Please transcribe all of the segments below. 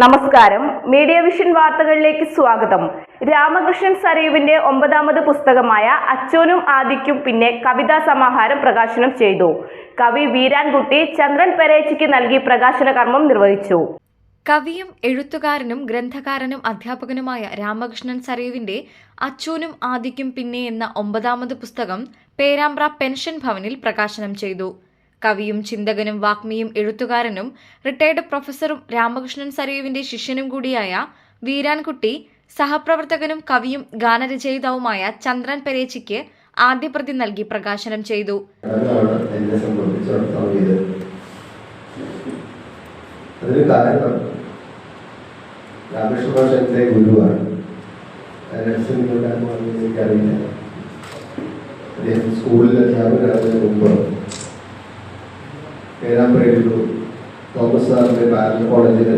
നമസ്കാരം. Media vision വാർത്തകളിലേക്ക് സ്വാഗതം. രാമകൃഷ്ണൻ സരയുവിന്റെ ഒമ്പതാമത് പുസ്തകമായ അച്ചോനും ആദിക്കും പിന്നെ കവിതാ സമാഹാരം പ്രകാശനം ചെയ്തു. കവി വീരാൻകുട്ടി ചന്ദ്രൻ പെരേച്ചിക്ക് നൽകി പ്രകാശന കർമ്മം നിർവഹിച്ചു. കവിയും എഴുത്തുകാരനും ഗ്രന്ഥകാരനും അധ്യാപകനുമായ രാമകൃഷ്ണൻ സരയുവിന്റെ അച്ചൂനും ആദിക്കും പിന്നെ എന്ന ഒമ്പതാമത് പുസ്തകം പേരാമ്പ്ര പെൻഷൻ ഭവനിൽ പ്രകാശനം ചെയ്തു. കവിയും ചിന്തകനും വാഗ്മിയും എഴുത്തുകാരനും റിട്ടയർഡ് പ്രൊഫസറും രാമകൃഷ്ണൻ സരയുവിന്റെ ശിഷ്യനും കൂടിയായ വീരാൻകുട്ടി സഹപ്രവർത്തകനും കവിയും ഗാനരചയിതാവുമായ ചന്ദ്രൻ പെരേച്ചിക്ക് ആദ്യ പ്രതി നൽകി പ്രകാശനം ചെയ്തു. സ്കൂളിൽ അധ്യാപകരാകുന്നതിന് മുമ്പ് പേരാമ്പ്രയിലൊരു തോമസ് സാറിന്റെ പാരൽ കോളേജിൽ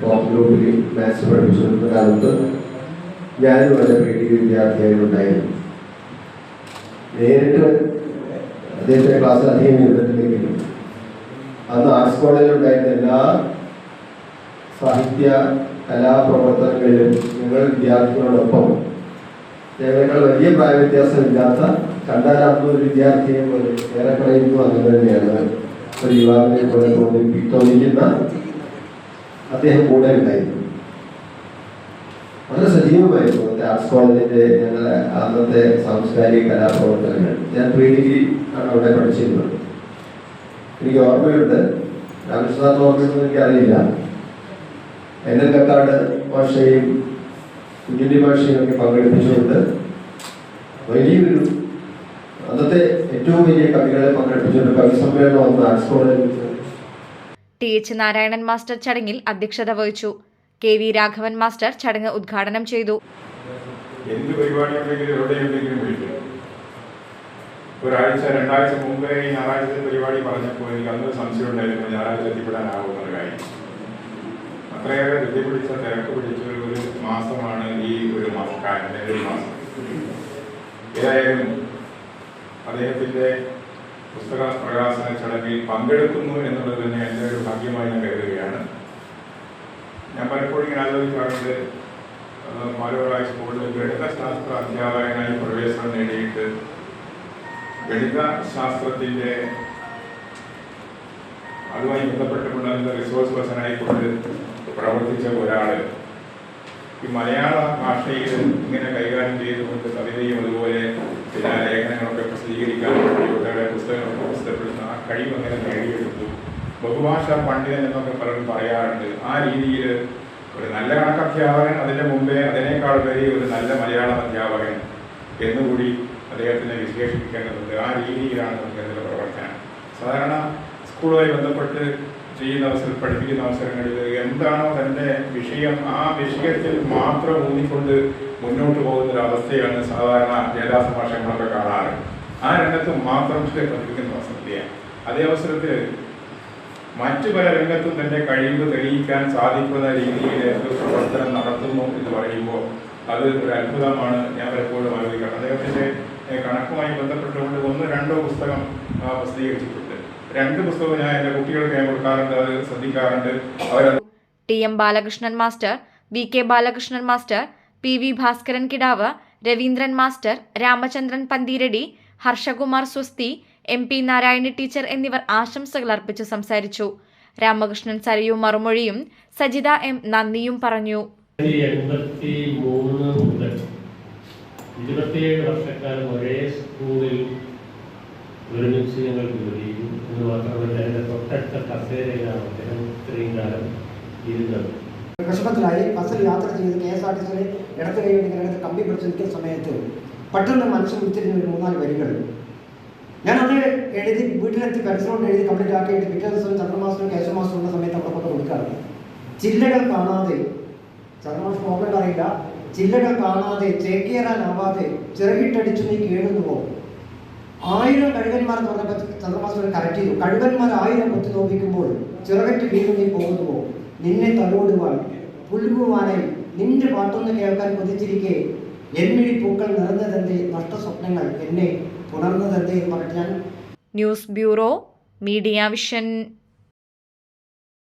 ടോപ്പ് ഗ്രൂപ്പിൽ മാത്സ് പഠിപ്പിച്ചിരുന്ന കാലത്ത് ഞാനും വളരെ പേടി വിദ്യാർത്ഥിയായിട്ടുണ്ടായിരുന്നു നേരിട്ട് അദ്ദേഹത്തെ ക്ലാസ്സിൽ അധികം ഇരുന്നിട്ടില്ലെങ്കിലും അന്ന് ആർട്സ് കോളേജിലുണ്ടായിരുന്ന എല്ലാ സാഹിത്യ കലാപ്രവർത്തനങ്ങളിലും ഞങ്ങൾ വിദ്യാർത്ഥികളോടൊപ്പം ഞങ്ങളെക്കാൾ വലിയ പ്രായവ്യത്യാസമില്ലാത്ത കണ്ടാൽ ഒരു വിദ്യാർത്ഥിയെ പോലെ ഏറെ പറയുന്നു അങ്ങനെ തന്നെയാണ്. ഒരു യുവാവിനെ പോലെ തോന്നി തോന്നിക്കുന്ന അദ്ദേഹം കൂടെ ഉണ്ടായിരുന്നു. വളരെ സജീവമായിരുന്നു അന്നത്തെ ആർട്സ് കോളേജിന്റെ ഞങ്ങളെ അന്നത്തെ സാംസ്കാരിക കലാപ്രവർത്തനങ്ങൾ. ഞാൻ പ്രീ ഡിഗ്രി ആണ് അവിടെ പഠിച്ചിരുന്നത്. എനിക്ക് ഓർമ്മയുണ്ട്. രാമകൃഷ്ണനാഥ് ഓർമ്മയുണ്ടെന്ന് എനിക്കറിയില്ല. എൻ എൽ കക്കാട് ഭാഷയും കുഞ്ഞുണ്ണി ഭാഷയും ഒക്കെ പങ്കെടുപ്പിച്ചുകൊണ്ട് വലിയൊരു അന്നത്തെ ഏറ്റവും വലിയ കവികളെ പങ്കെടുപ്പിച്ചുകൊണ്ട് കവി സമ്മേളനം ഒന്ന് വെച്ച് ടി എച്ച് നാരായണൻ മാസ്റ്റർ ചടങ്ങിൽ അധ്യക്ഷത വഹിച്ചു. കെ വി രാഘവൻ മാസ്റ്റർ ചടങ്ങ് ഉദ്ഘാടനം ചെയ്തു. എന്ത് പരിപാടി ഉണ്ടെങ്കിലും എവിടെയുണ്ടെങ്കിലും വിളിക്കും. ഒരാഴ്ച രണ്ടാഴ്ച മുമ്പേ ഈ ഞായറാഴ്ചത്തെ പരിപാടി പറഞ്ഞപ്പോൾ എനിക്ക് അന്ന് സംശയം ഉണ്ടായിരുന്നു ഞായറാഴ്ച എത്തിപ്പെടാനാകുമെന്ന കാര്യം. അത്രയേറെ ധൃതി പിടിച്ച തിരക്ക് പിടിച്ച ഒരു- മാസമാണ് ഈ ഒരു മാസം ഒരു മാസം. ഏതായാലും അദ്ദേഹത്തിന്റെ പുസ്തക പ്രകാശന ചടങ്ങിൽ പങ്കെടുക്കുന്നു എന്നുള്ളത് തന്നെ എന്റെ ഒരു ഭാഗ്യമായി ഞാൻ കരുതുകയാണ്. ഞാൻ പലപ്പോഴും ഇങ്ങനെ ആലോചിക്കാറുണ്ട്. മാലോറായ സ്കൂളിൽ ഗണിതശാസ്ത്ര അധ്യാപകനായി പ്രവേശനം നേടിയിട്ട് ഗണിതശാസ്ത്രത്തിന്റെ അതുമായി ബന്ധപ്പെട്ടുകൊണ്ട് അതിന്റെ റിസോഴ്സ് പേഴ്സണായി കൊണ്ട് പ്രവർത്തിച്ച ഒരാൾ ഈ മലയാള ഭാഷയിൽ ഇങ്ങനെ കൈകാര്യം ചെയ്തുകൊണ്ട് കവിതയും അതുപോലെ ചില ലേഖനങ്ങളൊക്കെ പ്രസിദ്ധീകരിക്കാൻ കുട്ടികളുടെ പുസ്തകങ്ങളൊക്കെ പുസ്തകപ്പെടുന്ന ആ കഴിവ് അങ്ങനെ നേടിയെടുത്തു. ബഹുഭാഷാ പണ്ഡിതൻ എന്നൊക്കെ പലരും പറയാറുണ്ട് ആ രീതിയിൽ ഒരു നല്ല കണക്കധ്യാപകൻ അതിന്റെ മുമ്പേ അതിനേക്കാൾ വരെ ഒരു നല്ല മലയാളം അധ്യാപകൻ എന്നുകൂടി അദ്ദേഹത്തിനെ വിശേഷിപ്പിക്കേണ്ടതുണ്ട്. ആ രീതിയിലാണ് അദ്ദേഹത്തിന്റെ പ്രവർത്തനം. സാധാരണ സ്കൂളുമായി ബന്ധപ്പെട്ട് ചെയ്യുന്ന അവസരം പഠിപ്പിക്കുന്ന അവസരങ്ങളിൽ എന്താണോ തന്റെ വിഷയം ആ വിഷയത്തിൽ മാത്രം ഊന്നിക്കൊണ്ട് മുന്നോട്ട് പോകുന്ന ഒരു അവസ്ഥയാണ് സാധാരണ വേദാസ ഭാഷകളൊക്കെ കാണാറ് ആ രംഗത്ത് മാത്രം പഠിപ്പിക്കുന്ന അവസരത്തിലാണ് അതേ അവസരത്തിൽ മറ്റു പല രംഗത്തും തന്റെ കഴിവ് തെളിയിക്കാൻ സാധിക്കുന്ന രീതിയിൽ ഒരു പ്രവർത്തനം നടത്തുന്നു എന്ന് പറയുമ്പോൾ അത് ഒരു അത്ഭുതമാണ്. ഞാൻ പലപ്പോഴും ആലോചിക്കാറ് അദ്ദേഹത്തിന്റെ കണക്കുമായി ബന്ധപ്പെട്ടുകൊണ്ട് ഒന്ന് രണ്ടോ പുസ്തകം പ്രസിദ്ധീകരിച്ചിട്ടുണ്ട്. രണ്ട് പുസ്തകം ഞാൻ എന്റെ കുട്ടികൾക്ക് ഞാൻ കൊടുക്കാറുണ്ട് അത് ശ്രദ്ധിക്കാറുണ്ട്. T M Balakrishnan master V K Balakrishnan master P V Bhaskaran Kidav Raveendran master Ramachandran Pantheeradi Harshakumar Swasthi M P Narayana teacher എന്നിവർ ആശംസകൾ അർപ്പിച്ച് സംസാരിച്ചു. രാമകൃഷ്ണൻ സരയു മറുമൊഴിയും സജിത എം നന്ദിയും പറഞ്ഞു. ഇരുപത്തിയേഴ് വർഷക്കാലം ഒരേ സ്കൂളിൽ ഒരുമിച്ച് ഞങ്ങൾ ജോലി ചെയ്യും എന്ന് മാത്രമല്ല എന്റെ തൊട്ടടുത്ത കസേരയിലാണ് അദ്ദേഹം ഇത്രയും കാലം ഇരുന്നത്. വിഷമത്തിലായി ബസ്സിൽ യാത്ര ചെയ്ത് കെ എസ് ആർ ടി സിയിൽ ഇടത്ത് കൈ ഇങ്ങനെ കമ്പി പിടിച്ച് നിൽക്കുന്ന സമയത്ത് പെട്ടെന്ന് മനസ്സിൽ ഉച്ചരിഞ്ഞ ഒരു മൂന്നാൽ വരികൾ. ഞാനത് എഴുതി വീട്ടിലെത്തി പെൻസിലോട്ട് എഴുതി കംപ്ലീറ്റ് ആക്കിയിട്ട് പിറ്റേ ദിവസം ചന്ദ്രമാസത്തിനും കേശവമാസത്തിനും ഉള്ള സമയത്ത് അവിടെ കൊണ്ട് കൊടുക്കാറുണ്ട്. ചില്ലകൾ കാണാതെ ചന്ദ്രമാസം ഓർമ്മ അറിയില്ല ചില്ലകൾ കാണാതെ ചേക്കേറാനാവാതെ ചെറുകിട്ടടിച്ചു നീ കേടുന്നുവോ ആയിരം കഴുകന്മാർ എന്ന് പറഞ്ഞപ്പോൾ ചന്ദ്രമാസം കറക്റ്റ് ചെയ്തു. കഴുകന്മാർ ആയിരം കുത്തി നോക്കിക്കുമ്പോൾ ചിറകറ്റ് വീണ്ടും നീ പോകുന്നുവോ? നിന്നെ തലോടുവാൻ പുൽകുവാനായി നിന്റെ പാട്ടൊന്ന് കേൾക്കാൻ കൊതിച്ചിരിക്കെ. എന്മിഴി പൂക്കൾ നിറഞ്ഞതെന്തേ? നഷ്ടസ്വപ്നങ്ങൾ എന്നെ പുണർന്നതെന്തേ എന്ന് പറഞ്ഞാൽ ന്യൂസ് ബ്യൂറോ മീഡിയ വിഷൻ.